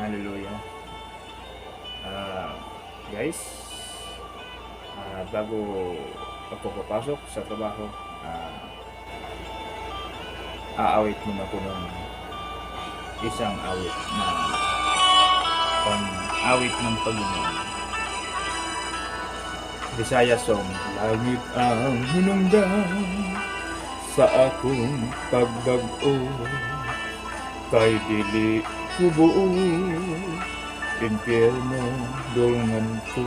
Hallelujah. Ah, guys, ah, bago ako papasok sa trabaho, ah, aawit muna ko ng isang awit na pang-awit ng Panginoon. Bisaya song, Langit ang hinungdan sa akong pagbago kay dili ko buo impyerno dulngan ko.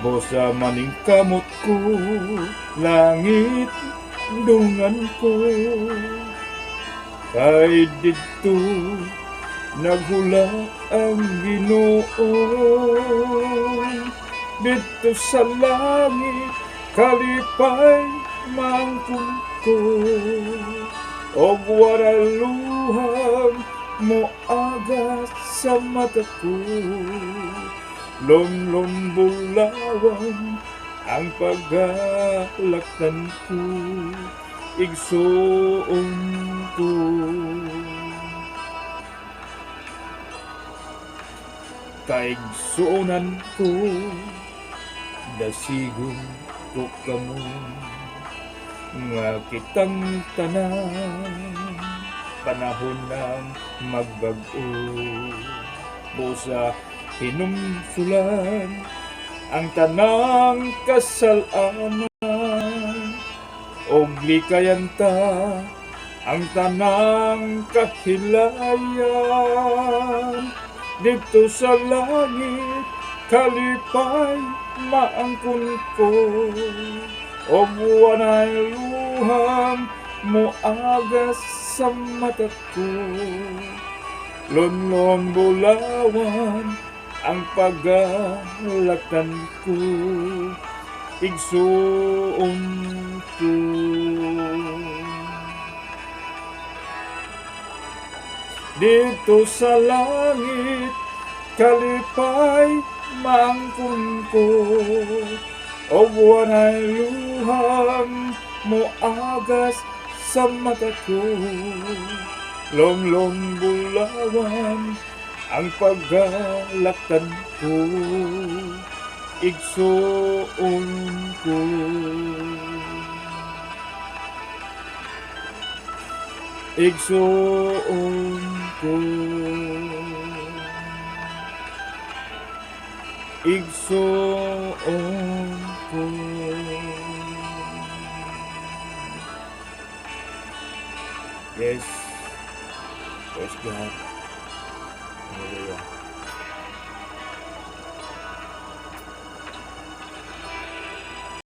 Bosa maning kamot ko langit dungan ko. Kay dito naghulak ang Ginoo. Dito sa langit kalipay mangkong ko o waraluhang mo aga sa mata ko. Lomlom bulawan ang paggalaktan ko. Igsoon ko. Kaigsuonan ko. Dasigon ko kamo nga kitang tanan panahon ng magbago. Busa hinumsulan ang tanang kasalanan. Og likayanta ang tanang kahilayan. Dito sa langit kalipay maangkon ko o buwanay luhang muagas sa mata ko. Lonlon bulawan ang pagalaktan ko. Igsuon ko. Dito sa langit kalipay mangkon ko o buwanay luhang muagas sa mata ko. Longlong bulawan ang paggalaktan ko. Igsuon ko. Igsuon Igsuon Yes. Praise God. Hallelujah.